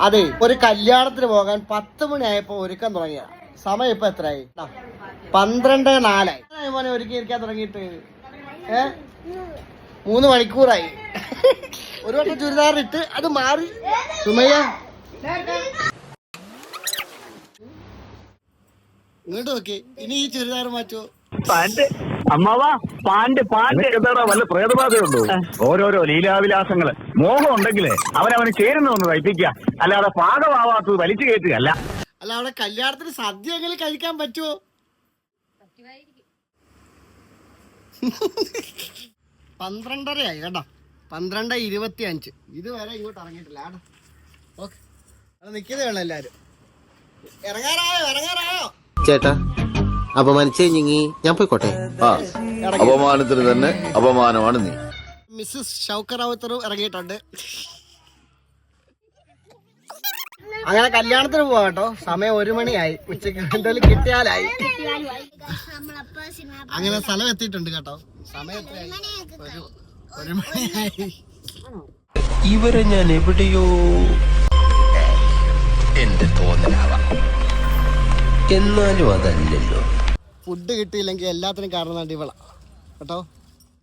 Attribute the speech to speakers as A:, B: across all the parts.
A: അതെ ഒരു കല്യാണത്തിന് പോകാൻ പത്ത് മണിയായപ്പോ ഒരുക്കം തുടങ്ങിയ സമയം ഇപ്പൊ എത്രയായി? പന്ത്രണ്ട് നാലായി. മോനെ ഒരുക്കി ഇരിക്കാൻ തുടങ്ങിയിട്ട്? ഏ? മൂന്ന് മണിക്കൂറായി. ഒരു വട്ടം ചുരിദാറിട്ട് അത് മാറി. സുമയ്യ? ഇങ്ങോട്ട് നോക്കി. ഇനി ഈ ചുരിദാർ മാറ്റുമോ
B: പാന്റ് അമ്മാവാ പാന്റ് പാന്റ്
C: എന്താടാ വല്ല പ്രേതബാധയുണ്ടോ? ഓരോരോ ലീലാവിലാസങ്ങൾ മോഹം ഉണ്ടെങ്കിലേ അവനവന് ചേരുന്ന ഒന്ന് തയ്പ്പിക്കുക അല്ലാതെ പാകമാവാത്തത് വലിച്ചു കയറ്റുകയല്ല.
A: അല്ല അവിടെ കല്യാണത്തിന് സദ്യ എങ്ങനെ കഴിക്കാൻ പറ്റുമോ പന്ത്രണ്ടരയായി കേട്ടോ. പന്ത്രണ്ട് ഇരുപത്തി അഞ്ച് ഇതുവരെ ഇങ്ങോട്ട് ഇറങ്ങിയിട്ടില്ല ആടോ ഓക്കെ. അത് നിൽക്കുന്നേ ഉള്ളു എല്ലാരും ഇറങ്ങാറായോ? ഇറങ്ങാറായോ?
D: ചേട്ടാ അപമാനിച്ചേ ഞങ്ങി. ഞാൻ പോയിക്കോട്ടെ.
E: ആ. അപമാനത്തിന് തന്നെ അപമാനമാണ് നീ.
A: മിസ്സസ് ഷൗക്കർ റാവുത്തറും ഇറങ്ങിയിട്ടുണ്ട്. അങ്ങനെ കല്യാണത്തിന് പോവാ കേട്ടോ. സമയം ഒരു മണിയായി. ഉച്ചയ്ക്ക് എന്തായാലും കിട്ടിയാലായി. അങ്ങനെ സ്ഥലം എത്തിയിട്ടുണ്ട് കേട്ടോ. സമയം എത്രയായി? ഒരു ഒരു മണിയായി.
D: ഇവരെ ഞാൻ എവിടെയോ എന്റെ തോന്നലാവാം. എന്നാലും അതല്ലല്ലോ.
A: ഫുഡ് കിട്ടിയില്ലെങ്കിൽ എല്ലാത്തിനും കാരണം വേണ്ടി കേട്ടോ?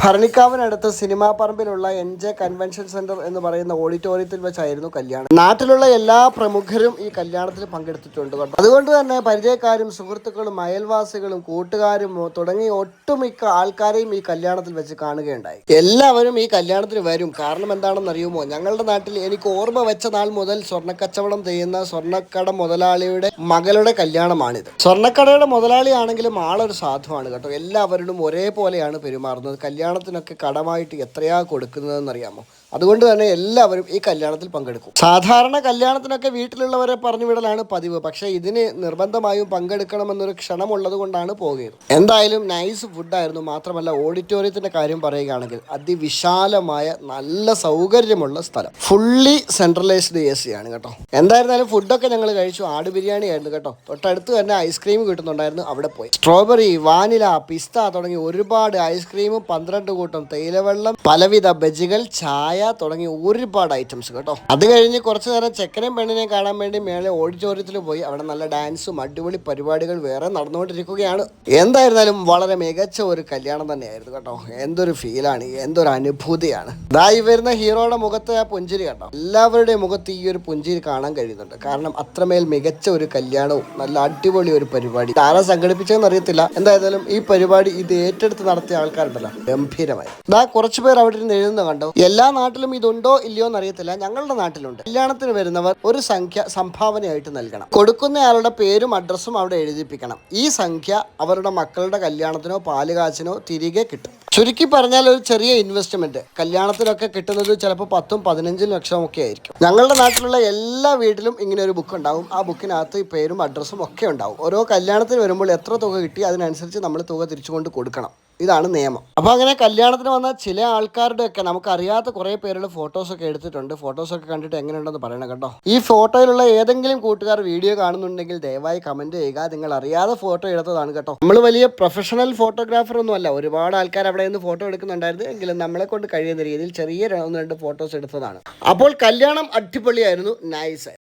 A: ഭരണിക്കാവിനടുത്ത് സിനിമാ പറമ്പിലുള്ള എൻ ജെ കൺവെൻഷൻ സെന്റർ എന്ന് പറയുന്ന ഓഡിറ്റോറിയത്തിൽ വെച്ചായിരുന്നു കല്യാണം. നാട്ടിലുള്ള എല്ലാ പ്രമുഖരും ഈ കല്യാണത്തിൽ പങ്കെടുത്തിട്ടുണ്ട്. അതുകൊണ്ട് തന്നെ പരിചയക്കാരും സുഹൃത്തുക്കളും അയൽവാസികളും കൂട്ടുകാരും തുടങ്ങി ഒട്ടുമിക്ക ആൾക്കാരെയും ഈ കല്യാണത്തിൽ വെച്ച് കാണുകയുണ്ടായി. എല്ലാവരും ഈ കല്യാണത്തിന് വരും. കാരണം എന്താണെന്ന് അറിയുമോ? ഞങ്ങളുടെ നാട്ടിൽ എനിക്ക് ഓർമ്മ വെച്ച നാൾ മുതൽ സ്വർണക്കച്ചവടം ചെയ്യുന്ന സ്വർണക്കട മുതലാളിയുടെ മകളുടെ കല്യാണമാണിത്. സ്വർണക്കടയുടെ മുതലാളിയാണെങ്കിലും ആളൊരു സാധുവാണ് കേട്ടോ. എല്ലാവരും ഒരേപോലെയാണ് പെരുമാറുന്നത്. കല്യാണത്തിനൊക്കെ കടമായിട്ട് എത്രയാ കൊടുക്കുന്നതെന്ന് അറിയാമോ അതുകൊണ്ട് തന്നെ എല്ലാവരും ഈ കല്യാണത്തിൽ പങ്കെടുക്കും. സാധാരണ കല്യാണത്തിനൊക്കെ വീട്ടിലുള്ളവരെ പറഞ്ഞു വിടലാണ് പതിവ്. പക്ഷേ ഇതിന് നിർബന്ധമായും പങ്കെടുക്കണമെന്നൊരു ക്ഷണമുള്ളത് കൊണ്ടാണ് പോകുന്നത് എന്തായാലും നൈസ് ഫുഡായിരുന്നു മാത്രമല്ല ഓഡിറ്റോറിയത്തിന്റെ കാര്യം പറയുകയാണെങ്കിൽ അതിവിശാലമായ നല്ല സൗകര്യമുള്ള സ്ഥലം. ഫുള്ളി സെൻട്രലൈസ്ഡ് എ സി ആണ് കേട്ടോ. എന്തായിരുന്നാലും ഫുഡൊക്കെ ഞങ്ങൾ കഴിച്ചു. ആട് ബിരിയാണി ആയിരുന്നു കേട്ടോ. തൊട്ടടുത്ത് തന്നെ ഐസ്ക്രീം കിട്ടുന്നുണ്ടായിരുന്നു. അവിടെ പോയി. സ്ട്രോബെറി വാനില പിസ്ത തുടങ്ങി ഒരുപാട് ഐസ്ക്രീമും പന്ത്രണ്ട് കൂട്ടം തേയിലവെള്ളം പലവിധ ബജികൾ ചായ തുടങ്ങി ഒരുപാട് ഐറ്റംസ് കേട്ടോ. അത് കഴിഞ്ഞ് കുറച്ചു നേരം ചെക്കനെയും പെണ്ണിനെയും കാണാൻ വേണ്ടി മേലെ ഓഡിറ്റോറിയത്തിൽ പോയി. അവിടെ നല്ല ഡാൻസും അടിപൊളി പരിപാടികൾ വേറെ നടന്നുകൊണ്ടിരിക്കുകയാണ്. എന്തായിരുന്നാലും വളരെ മികച്ച ഒരു കല്യാണം തന്നെയായിരുന്നു കേട്ടോ. എന്തൊരു ഫീലാണ് എന്തൊരു അനുഭൂതിയാണ്. ഇതായി വരുന്ന ഹീറോയുടെ മുഖത്തെ ആ പുഞ്ചിരി കേട്ടോ എല്ലാവരുടെയും മുഖത്ത് ഈ ഒരു പുഞ്ചിരി കാണാൻ കഴിയുന്നുണ്ട്. കാരണം അത്രമേൽ മികച്ച ഒരു കല്യാണവും നല്ല അടിപൊളി ഒരു പരിപാടി. ആരാ സംഘടിപ്പിച്ചതെന്ന് അറിയത്തില്ല. എന്തായാലും ഈ പരിപാടി ഇത് ഏറ്റെടുത്ത് നടത്തിയ ആൾക്കാരുണ്ടല്ലോ. ഗംഭീരമായി. ഇതാ കുറച്ചു പേർ അവിടെ ഇരുന്ന് എഴുതുന്ന കണ്ടോ? എല്ലാ നാട്ടിലും ഇതുണ്ടോ ഇല്ലയോ എന്ന് അറിയത്തില്ല ഞങ്ങളുടെ നാട്ടിലുണ്ട്. കല്യാണത്തിന് വരുന്നവർ ഒരു സംഖ്യ സംഭാവനയായിട്ട് നൽകണം. കൊടുക്കുന്നയാളുടെ പേരും അഡ്രസ്സും അവിടെ എഴുതിപ്പിക്കണം. ഈ സംഖ്യ അവരുടെ മക്കളുടെ കല്യാണത്തിനോ പാലുകാച്ചിനോ തിരികെ കിട്ടും. ചുരുക്കി പറഞ്ഞാൽ ഒരു ചെറിയ ഇൻവെസ്റ്റ്മെന്റ് കല്യാണത്തിനൊക്കെ കിട്ടുന്നത് ചിലപ്പോൾ പത്തും പതിനഞ്ചും ലക്ഷം ഒക്കെ ആയിരിക്കും. ഞങ്ങളുടെ നാട്ടിലുള്ള എല്ലാ വീട്ടിലും ഇങ്ങനെ ഒരു ബുക്ക് ഉണ്ടാവും. ആ ബുക്കിനകത്ത് ഈ പേരും അഡ്രസ്സും ഒക്കെ ഉണ്ടാവും. ഓരോ കല്യാണത്തിന് വരുമ്പോൾ എത്ര തുക കിട്ടി അതിനനുസരിച്ച് നമ്മൾ തുക തിരിച്ചുകൊണ്ട് കൊടുക്കണം. ഇതാണ് നിയമം. അപ്പോൾ അങ്ങനെ കല്യാണത്തിന് വന്ന ചില ആൾക്കാരുടെയൊക്കെ നമുക്കറിയാത്ത കുറേ പേരുടെ ഫോട്ടോസൊക്കെ എടുത്തിട്ടുണ്ട്. ഫോട്ടോസൊക്കെ കണ്ടിട്ട് എങ്ങനെയുണ്ടെന്ന് പറയണം കേട്ടോ. ഈ ഫോട്ടോയിലുള്ള ഏതെങ്കിലും കൂട്ടുകാർ വീഡിയോ കാണുന്നുണ്ടെങ്കിൽ ദയവായി കമന്റ് ചെയ്യുക. നിങ്ങൾ അറിയാതെ ഫോട്ടോ എടുത്തതാണ് കേട്ടോ. നമ്മൾ വലിയ പ്രൊഫഷണൽ ഫോട്ടോഗ്രാഫർ ഒന്നും അല്ല. ഒരുപാട് ആൾക്കാർ അവിടെ നിന്ന് ഫോട്ടോ എടുക്കുന്നുണ്ടായിരുന്നു. എങ്കിലും നമ്മളെ കൊണ്ട് കഴിയുന്ന രീതിയിൽ ചെറിയ ഒന്ന് രണ്ട് ഫോട്ടോസ് എടുത്തതാണ്. അപ്പോൾ കല്യാണം അടിപൊളിയായിരുന്നു. നൈസ്